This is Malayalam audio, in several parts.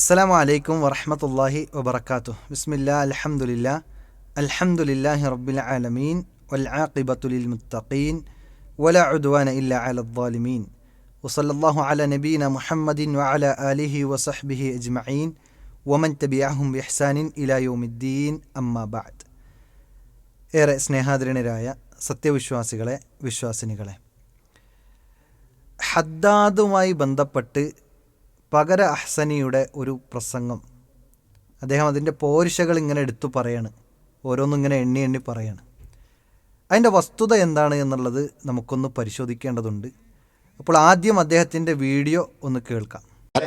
അസ്സലാമു അലൈക്കും വറഹമത്തല്ലാഹി വബർക്കാത്തു ബിസ്മില്ലാ അൽഹംദുലില്ലാ അലഹമുല്ലാഹി റബ്ബിൽ ആലമീൻ വൽ ആഖിബത്തുലിൽ മുത്തഖീൻ വല ഉദ്വാന ഇല്ല അലദ്ദാലിമീൻ വസല്ലാഹു അല നബീന മുഹമ്മദിൻ വഅല ആലിഹി വസഹ്ബിഹി അജ്മഈൻ. വമൻ തബിയാഹും ബിഹ്സാനിൻ ഇലാ യൗമിദ്ദീൻ. അമ്മാ ബഅദ്. ഏറെ സ്നേഹാദരണരായ സത്യവിശ്വാസികളെ വിശ്വാസിനികളെ ഹദ്ദാദുമായി ബന്ധപ്പെട്ട് പകര അഹ്സനിയുടെ ഒരു പ്രസംഗം. അദ്ദേഹം അതിന്റെ പോരിശകൾ ഇങ്ങനെ എടുത്തു പറയാണ്. ഓരോന്നും ഇങ്ങനെ എണ്ണി എണ്ണി പറയാണ്. അതിന്റെ വസ്തുത എന്താണ് എന്നുള്ളത് നമുക്കൊന്ന് പരിശോധിക്കേണ്ടതുണ്ട്. അപ്പോൾ ആദ്യം അദ്ദേഹത്തിന്റെ വീഡിയോ ഒന്ന് കേൾക്കാം.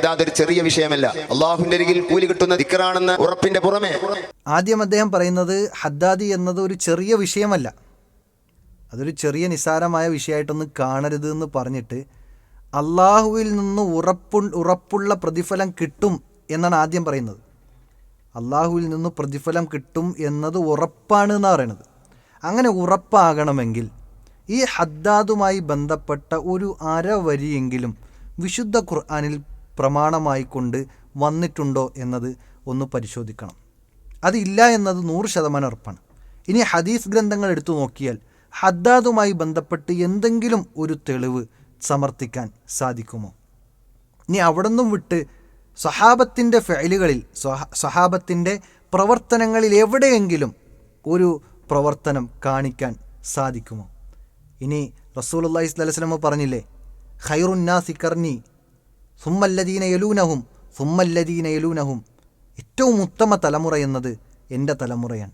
അതൊരു ചെറിയ വിഷയമല്ല. അള്ളാഹുവിന്റെ അരികിൽ കൂലി കിട്ടുന്ന ദിക്കറാണെന്ന് ഉറപ്പിന്റെ പുറമെ. ആദ്യം അദ്ദേഹം പറയുന്നത് ഹദ്ദാദി എന്നത് ഒരു ചെറിയ വിഷയമല്ല. അതൊരു ചെറിയ നിസാരമായ വിഷയമായിട്ടൊന്നും കാണരുത് എന്ന് പറഞ്ഞിട്ട് അള്ളാഹുവിൽ നിന്ന് ഉറപ്പു ഉറപ്പുള്ള പ്രതിഫലം കിട്ടും എന്നാണ് ആദ്യം പറയുന്നത്. അള്ളാഹുവിൽ നിന്ന് പ്രതിഫലം കിട്ടും എന്നത് ഉറപ്പാണ് എന്നാണ് പറയുന്നത് അങ്ങനെ ഉറപ്പാകണമെങ്കിൽ ഈ ഹദ്ദാദുമായി ബന്ധപ്പെട്ട ഒരു അരവരിയെങ്കിലും വിശുദ്ധ ഖുർആാനിൽ പ്രമാണമായി കൊണ്ട് വന്നിട്ടുണ്ടോ എന്നത് ഒന്ന് പരിശോധിക്കണം. അതില്ല എന്നത് നൂറ് ശതമാനം ഉറപ്പാണ്. ഇനി ഹദീസ് ഗ്രന്ഥങ്ങൾ എടുത്തു നോക്കിയാൽ ഹദ്ദാദുമായി ബന്ധപ്പെട്ട് എന്തെങ്കിലും ഒരു തെളിവ് സമർത്ഥിക്കാൻ സാധിക്കുമോ? ഇനി അവിടെ നിന്നും വിട്ട് സ്വഹാബത്തിന്റെ ഫെയിലുകളിൽ സ്വഹാബത്തിന്റെ പ്രവർത്തനങ്ങളിൽ എവിടെയെങ്കിലും ഒരു പ്രവർത്തനം കാണിക്കാൻ സാധിക്കുമോ? ഇനി റസൂൽ അള്ളഹി സ്വലമ പറഞ്ഞില്ലേ ഖൈറുന്നാസി കർണി സുമ്മല്ലദീന യലൂനഹും സുമ്മല്ലദീന യലൂനഹും. ഏറ്റവും ഉത്തമ തലമുറ എന്നത് എന്റെ തലമുറയാണ്.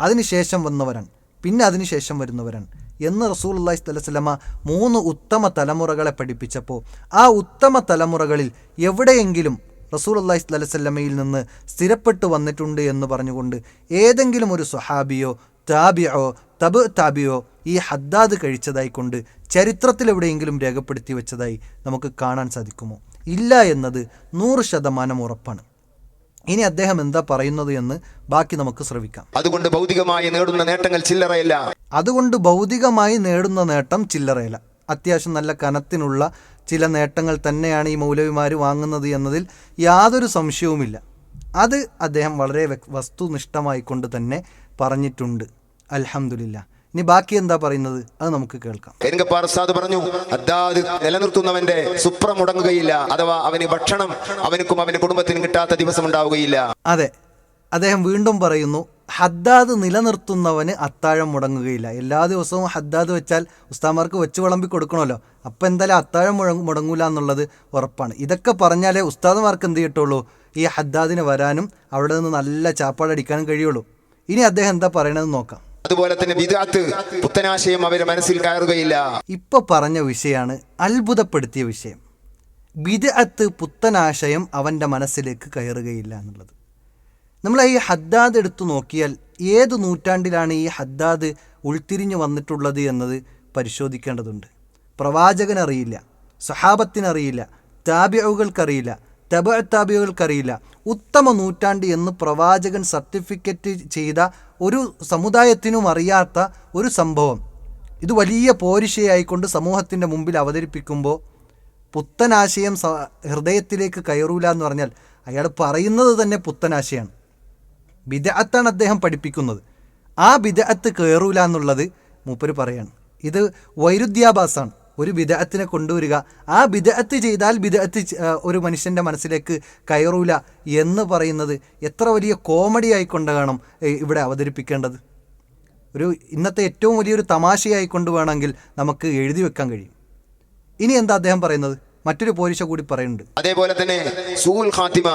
അതിനുശേഷം വന്നവരാണ്. പിന്നെ അതിനുശേഷം വരുന്നവരാണ്. എന്ന് റസൂൽ അള്ളാഹി സ്വലമ മൂന്ന് ഉത്തമ തലമുറകളെ പഠിപ്പിച്ചപ്പോൾ ആ ഉത്തമ തലമുറകളിൽ എവിടെയെങ്കിലും റസൂൽ അള്ളാഹി സ്വലമയിൽ നിന്ന് സ്ഥിരപ്പെട്ടു വന്നിട്ടുണ്ട് എന്ന് പറഞ്ഞുകൊണ്ട് ഏതെങ്കിലും ഒരു സ്വഹാബിയോ താബിയോ തബ് താബിയോ ഈ ഹദ്ദാദ് കഴിച്ചതായി കൊണ്ട് ചരിത്രത്തിൽ എവിടെയെങ്കിലും രേഖപ്പെടുത്തി വെച്ചതായി നമുക്ക് കാണാൻ സാധിക്കുമോ? ഇല്ല എന്നത് നൂറ് ശതമാനം ഉറപ്പാണ്. ഇനി അദ്ദേഹം എന്താ പറയുന്നത് എന്ന് ബാക്കി നമുക്ക് ശ്രവിക്കാം. അതുകൊണ്ട് ഭൗതികമായി നേടുന്ന നേട്ടങ്ങൾ ചില്ലറയല്ല. അതുകൊണ്ട് ഭൗതികമായി നേടുന്ന നേട്ടം ചില്ലറയില്ല. അത്യാവശ്യം നല്ല കനത്തിനുള്ള ചില നേട്ടങ്ങൾ തന്നെയാണ് ഈ മൗലവിമാർ വാങ്ങുന്നത് എന്നതിൽ യാതൊരു സംശയവുമില്ല. അത് അദ്ദേഹം വളരെ വസ്തുനിഷ്ഠമായിക്കൊണ്ട് തന്നെ പറഞ്ഞിട്ടുണ്ട്. അൽഹമില്ല ഇനി ബാക്കി എന്താ പറയുന്നത്? അത് നമുക്ക് കേൾക്കാം. കരിങ്കപ്പാറസാദ് പറഞ്ഞു അതാത് നിലനിർത്തുന്നവന്റെ സുപ്ര മുടങ്ങുകയില്ല അഥവാ അവന് ഭക്ഷണം അവനക്കും അവന്റെ കുടുംബത്തിനും കിട്ടാത്ത ദിവസം ഉണ്ടാവുകയില്ല അതെ. അദ്ദേഹം വീണ്ടും പറയുന്നു ഹദ്ദാദ് നിലനിർത്തുന്നവന് അത്താഴം മുടങ്ങുകയില്ല. എല്ലാ ദിവസവും ഹദ്ദാദ് വെച്ചാൽ ഉസ്താമാർക്ക് വെച്ച് വിളമ്പി കൊടുക്കണമല്ലോ. അപ്പം എന്തായാലും അത്താഴം മുഴങ്ങ മുടങ്ങൂല എന്നുള്ളത് ഉറപ്പാണ്. ഇതൊക്കെ പറഞ്ഞാലേ ഉസ്താദുമാർക്ക് എന്ത് കിട്ടുള്ളൂ? ഈ ഹദ്ദാദിന് വരാനും അവിടെ നിന്ന് നല്ല ചാപ്പാടടിക്കാനും കഴിയുള്ളൂ. ഇനി അദ്ദേഹം എന്താ പറയണതെന്ന് നോക്കാം. അതുപോലെ തന്നെ വിദാത്ത് പുത്തനാശയം അവരെ മനസ്സിൽ കയറുകയില്ല. ഇപ്പൊ പറഞ്ഞ വിഷയമാണ് അത്ഭുതപ്പെടുത്തിയ വിഷയം. വിദഅത്ത് പുത്തനാശയം അവന്റെ മനസ്സിലേക്ക് കയറുകയില്ല എന്നുള്ളത്. നമ്മൾ ഈ ഹദ്ദാദ് എടുത്തു നോക്കിയാൽ ഏത് നൂറ്റാണ്ടിലാണ് ഈ ഹദ്ദാദ് ഉൾത്തിരിഞ്ഞു വന്നിട്ടുള്ളത് എന്നത് പരിശോധിക്കേണ്ടതുണ്ട്. പ്രവാചകനറിയില്ല സഹാബത്തിനറിയില്ല താബിയകൾക്കറിയില്ല തബ താബിയകൾക്കറിയില്ല ഉത്തമ നൂറ്റാണ്ട് എന്ന് പ്രവാചകൻ സർട്ടിഫിക്കറ്റ് ചെയ്ത ഒരു സമുദായത്തിനും അറിയാത്ത ഒരു സംഭവം. ഇത് വലിയ പോരിശയായിക്കൊണ്ട് സമൂഹത്തിന്റെ മുമ്പിൽ അവതരിപ്പിക്കുമ്പോൾ പുത്തനാശയം ഹൃദയത്തിലേക്ക് കയറൂല എന്ന് പറഞ്ഞാൽ അയാൾ പറയുന്നത് തന്നെ പുത്തനാശയാണ്. വിദഗത്താണ് അദ്ദേഹം പഠിപ്പിക്കുന്നത്. ആ വിദഗത്ത് കയറൂല എന്നുള്ളത് മൂപ്പര് പറയാണ്. ഇത് വൈരുദ്ധ്യാഭാസമാണ് ഒരു വിദഗത്തിനെ കൊണ്ടുവരിക. ആ വിദഗത്ത് ചെയ്താൽ വിദഗത്ത് ഒരു മനുഷ്യന്റെ മനസ്സിലേക്ക് കയറൂല എന്ന് പറയുന്നത് എത്ര വലിയ കോമഡി ആയിക്കൊണ്ട് വേണം ഇവിടെ അവതരിപ്പിക്കേണ്ടത്. ഒരു ഇന്നത്തെ ഏറ്റവും വലിയൊരു തമാശയായിക്കൊണ്ട് വേണമെങ്കിൽ നമുക്ക് എഴുതി വെക്കാൻ കഴിയും. ഇനി എന്താ അദ്ദേഹം പറയുന്നത്? മറ്റൊരു പോലീസ കൂടി പറയുന്നുണ്ട്. അതേപോലെ തന്നെ സൂൽ ഖാത്തിമ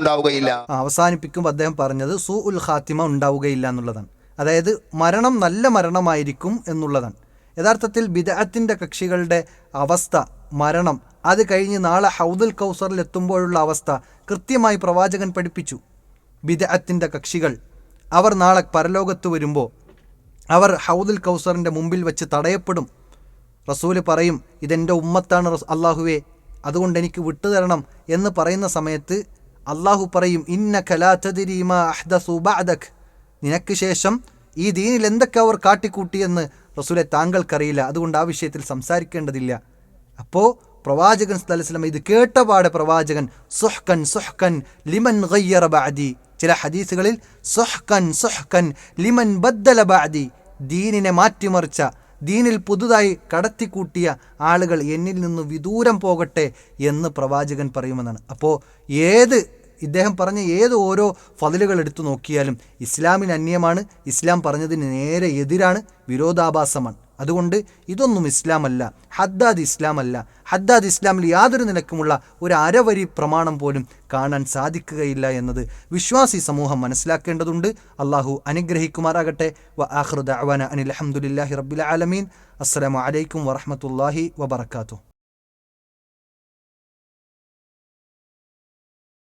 ഉണ്ടാവുകയില്ല അവസാനിപ്പിക്കുമ്പോൾ അദ്ദേഹം പറഞ്ഞത് സു ഉൽ ഖാത്തിമ ഉണ്ടാവുകയില്ല എന്നുള്ളതാണ്. അതായത് മരണം നല്ല മരണമായിരിക്കും എന്നുള്ളതാണ്. യഥാർത്ഥത്തിൽ ബിദഅത്തിന്റെ കക്ഷികളുടെ അവസ്ഥ മരണം അത് കഴിഞ്ഞ് നാളെ ഹൗദുൽ കൗസറിൽ എത്തുമ്പോഴുള്ള അവസ്ഥ കൃത്യമായി പ്രവാചകൻ പഠിപ്പിച്ചു. ബിദഅത്തിന്റെ കക്ഷികൾ. അവർ നാളെ പരലോകത്ത് വരുമ്പോൾ അവർ ഹൗദുൽ കൗസറിന്റെ മുമ്പിൽ വെച്ച് തടയപ്പെടും. റസൂൽ പറയും ഇതെന്റെ ഉമ്മത്താണ് അള്ളാഹുവേ അതുകൊണ്ട് എനിക്ക് വിട്ടുതരണം എന്ന് പറയുന്ന സമയത്ത് അള്ളാഹു പറയും ഇന്ന കലാത്തതിരീമ അഹ്ദസു ബഅദക്. നിനക്ക് ശേഷം ഈ ദീനിൽ എന്തൊക്കെ അവർ കാട്ടിക്കൂട്ടിയെന്ന് റസൂലെ താങ്കൾക്കറിയില്ല. അതുകൊണ്ട് ആ വിഷയത്തിൽ സംസാരിക്കേണ്ടതില്ല. അപ്പോൾ പ്രവാചകൻ സ്ഥലസ്ലം ഇത് കേട്ടപാടെ പ്രവാചകൻ സുഹ്കൻ സുഹ്കൻ ലിമൻ ബഅദി. ചില ഹദീസുകളിൽ സുഹ്കൻ സുഹ്കൻ ലിമൻ ബദ്ദല ബാദി ദീനിനെ മാറ്റിമറിച്ച ദീനിൽ പുതുതായി കടത്തിക്കൂട്ടിയ ആളുകൾ എന്നിൽ നിന്ന് വിദൂരം പോകട്ടെ എന്ന് പ്രവാചകൻ പറയുമെന്നാണ്. അപ്പോൾ ഏത് ഇദ്ദേഹം പറഞ്ഞ ഏത് ഓരോ ഫതിലുകൾ എടുത്തു നോക്കിയാലും ഇസ്ലാമിന് അന്യമാണ്. ഇസ്ലാം പറഞ്ഞതിന് നേരെ എതിരാണ് വിരോധാഭാസമാണ്. അതുകൊണ്ട് ഇതൊന്നും ഇസ്ലാമല്ല ഹദ്ദാദ് ഇസ്ലാമല്ല. ഹദ്ദാദ് ഇസ്ലാമിൽ യാതൊരു നിലക്കുമുള്ള ഒരു അരവരി പ്രമാണം പോലും കാണാൻ സാധിക്കുകയില്ല എന്നത് വിശ്വാസി സമൂഹം മനസ്സിലാക്കേണ്ടതുണ്ട്. അള്ളാഹു അനുഗ്രഹിക്കുമാറാകട്ടെ. വ ആഹ്റുദ് അവന അനിൽ അഹമ്മദില്ലാഹി റബ്ബിൽ ആലമീൻ. അലൈക്കും വറഹമത്തല്ലാഹി വബർക്കാത്തു